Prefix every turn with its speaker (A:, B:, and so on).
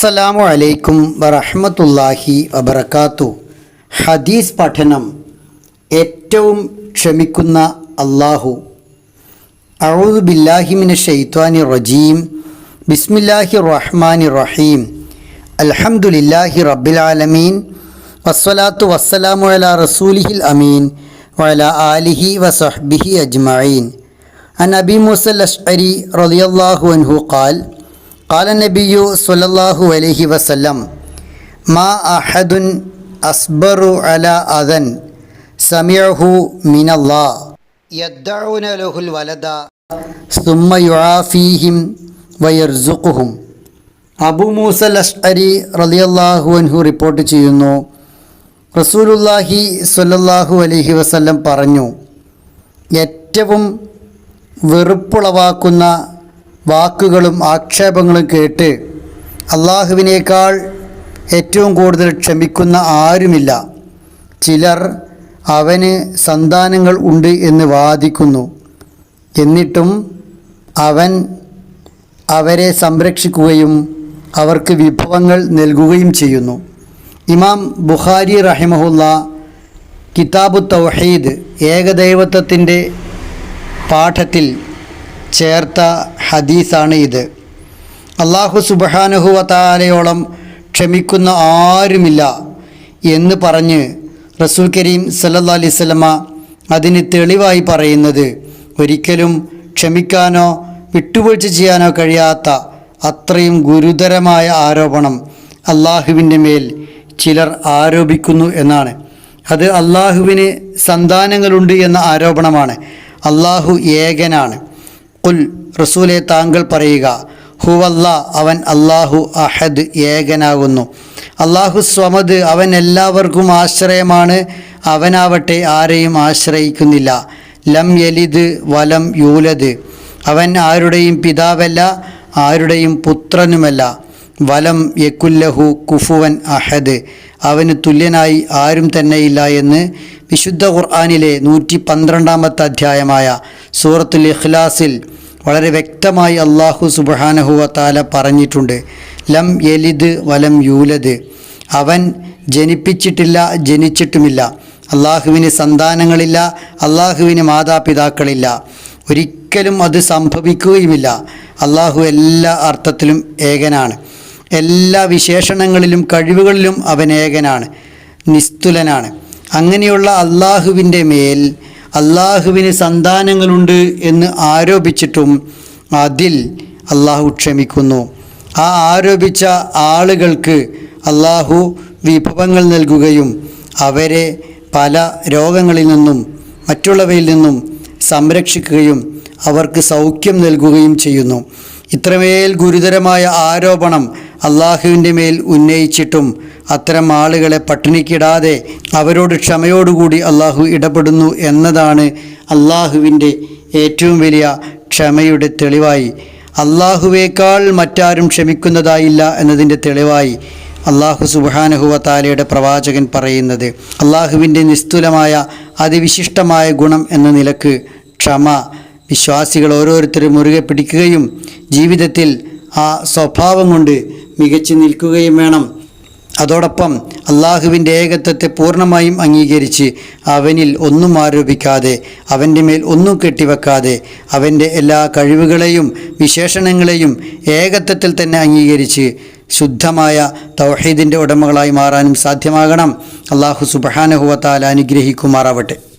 A: അസ്സലാമു അലൈക്കും വറഹമത്തല്ലാഹി വബർക്കാത്തു ഹദീസ് പഠനം ഏറ്റവും ക്ഷമിക്കുന്ന അള്ളാഹു അഴൂദ് ബില്ലാഹിമിന് ഷെയ്ത്വാനി റജീം. ബിസ്മില്ലാഹി റഹ്മാനി റഹീം. അൽഹമുല്ലാഹി റബ്ബിലാലമീൻ വസ്സലാത്തു വസ്സലാമു അല റസൂലിഹിൽ അമീൻ. വല ആലിഹി വസഹ്ബിഹി അജ്മഈൻ. അൻ അബി മൂസൽ അഷ്അരി റളിയല്ലാഹു അൻഹു ഖാൽ قال قال النبي صلى الله عليه وسلم ما أحد أصبر على أذى سمعه من الله يدعون له الولد ثم يعافيهم ويرزقهم അബു മൂസൽ അഷ്അരി റളിയല്ലാഹു അൻഹു റിപ്പോർട്ട് ചെയ്യുന്നു റസൂലുല്ലാഹി സ്വല്ലല്ലാഹു അലൈഹി വസല്ലം പറഞ്ഞു ഏറ്റവും വെറുപ്പുളവാക്കുന്ന വാക്കുകളും ആക്ഷേപങ്ങളും കേട്ട് അള്ളാഹുവിനേക്കാൾ ഏറ്റവും കൂടുതൽ ക്ഷമിക്കുന്ന ആരുമില്ല. ചിലർ അവന് സന്താനങ്ങൾ ഉണ്ട് എന്ന് വാദിക്കുന്നു. എന്നിട്ടും അവൻ അവരെ സംരക്ഷിക്കുകയും അവർക്ക് വിഭവങ്ങൾ നൽകുകയും ചെയ്യുന്നു. ഇമാം ബുഖാരി റഹിമഹുല്ല കിതാബു തൗഹീദ് ഏകദൈവത്വത്തിന്റെ പാഠത്തിൽ ചേർത്ത ഹദീസാണ് ഇത്. അള്ളാഹു സുബഹാനുഹുവ താലയോളം ക്ഷമിക്കുന്ന ആരുമില്ല എന്ന് പറഞ്ഞ് റസൂൽ കരീം സല്ലാ അലൈഹി സ്വലമ അതിന് തെളിവായി പറയുന്നത് ഒരിക്കലും ക്ഷമിക്കാനോ വിട്ടുവീഴ്ച ചെയ്യാനോ കഴിയാത്ത അത്രയും ഗുരുതരമായ ആരോപണം അള്ളാഹുവിന്റെ മേൽ ചിലർ ആരോപിക്കുന്നു എന്നാണ്. അത് അള്ളാഹുവിന് സന്താനങ്ങളുണ്ട് എന്ന ആരോപണമാണ്. അള്ളാഹു ഏകനാണ്. കുൽ റസൂലെ താങ്കൾ പറയുക ഹുവല്ല അവൻ അള്ളാഹു അഹദ് ഏകനാകുന്നു. അള്ളാഹു സ്വമദ് അവൻ എല്ലാവർക്കും ആശ്രയമാണ്. അവനാവട്ടെ ആരെയും ആശ്രയിക്കുന്നില്ല. ലം യലിദ് വലം യൂലദ്. അവൻ ആരുടെയും പിതാവല്ല ആരുടെയും പുത്രനുമല്ല. വലം യക്കുല്ലഹു കുഫുവൻ അഹദ്. അവന് തുല്യനായി ആരും തന്നെയില്ല എന്ന് വിശുദ്ധ ഖുർആാനിലെ നൂറ്റി പന്ത്രണ്ടാമത്തെ അധ്യായമായ സൂറത്തുൽ ഇഖ്ലാസിൽ വളരെ വ്യക്തമായി അള്ളാഹു സുബാനഹുവ താല പറഞ്ഞിട്ടുണ്ട് ലം യലിദ് വലം യൂലദ്. അവൻ ജനിപ്പിച്ചിട്ടില്ല ജനിച്ചിട്ടുമില്ല. അള്ളാഹുവിന് സന്താനങ്ങളില്ല അള്ളാഹുവിന് മാതാപിതാക്കളില്ല. ഒരിക്കലും അത് സംഭവിക്കുകയുമില്ല. അള്ളാഹു എല്ലാ അർത്ഥത്തിലും ഏകനാണ്. എല്ലാ വിശേഷണങ്ങളിലും കഴിവുകളിലും അവൻ ഏകനാണ് നിസ്തുലനാണ്. അങ്ങനെയുള്ള അള്ളാഹുവിന്റെ മേൽ അള്ളാഹുവിന് സന്താനങ്ങളുണ്ട് എന്ന് ആരോപിച്ചിട്ടും അതിൽ അള്ളാഹു ക്ഷമിക്കുന്നു. ആ ആരോപിച്ച ആളുകൾക്ക് അള്ളാഹു വിഭവങ്ങൾ നൽകുകയും അവരെ പല രോഗങ്ങളിൽ നിന്നും മറ്റുള്ളവയിൽ നിന്നും സംരക്ഷിക്കുകയും അവർക്ക് സൗഖ്യം നൽകുകയും ചെയ്യുന്നു. ഇത്രമേൽ ഗുരുതരമായ ആരോപണം അള്ളാഹുവിന്റെ മേൽ ഉന്നയിച്ചിട്ടും അത്തരം ആളുകളെ പട്ടിണിക്കിടാതെ അവരോട് ക്ഷമയോടുകൂടി അള്ളാഹു ഇടപെടുന്നു എന്നതാണ് അള്ളാഹുവിന്റെ ഏറ്റവും വലിയ ക്ഷമയുടെ തെളിവായി. അള്ളാഹുവേക്കാൾ മറ്റാരും ക്ഷമിക്കുന്നതായില്ല എന്നതിന്റെ തെളിവായി അള്ളാഹു സുബാനഹുവ താലയുടെ പ്രവാചകൻ പറയുന്നത്. അള്ളാഹുവിന്റെ നിസ്തുലമായ അതിവിശിഷ്ടമായ ഗുണം എന്ന നിലയ്ക്ക് ക്ഷമ വിശ്വാസികൾ ഓരോരുത്തരും മുറുകെ പിടിക്കുകയും ജീവിതത്തിൽ ആ സ്വഭാവം കൊണ്ട് മികച്ചു നിൽക്കുകയും വേണം. അതോടൊപ്പം അള്ളാഹുവിന്റെ ഏകത്വത്തെ പൂർണമായും അംഗീകരിച്ച് അവനിൽ ഒന്നും ആരോപിക്കാതെ അവന്റെ മേൽ ഒന്നും കെട്ടിവെക്കാതെ അവന്റെ എല്ലാ കഴിവുകളെയും വിശേഷണങ്ങളെയും ഏകത്വത്തിൽ തന്നെ അംഗീകരിച്ച് ശുദ്ധമായ തൗഹീദിന്റെ ഉടമകളായി മാറാനും സാധ്യമാകണം. അള്ളാഹു സുബഹാനഹുവത്താൽ അനുഗ്രഹിക്കുമാറാവട്ടെ.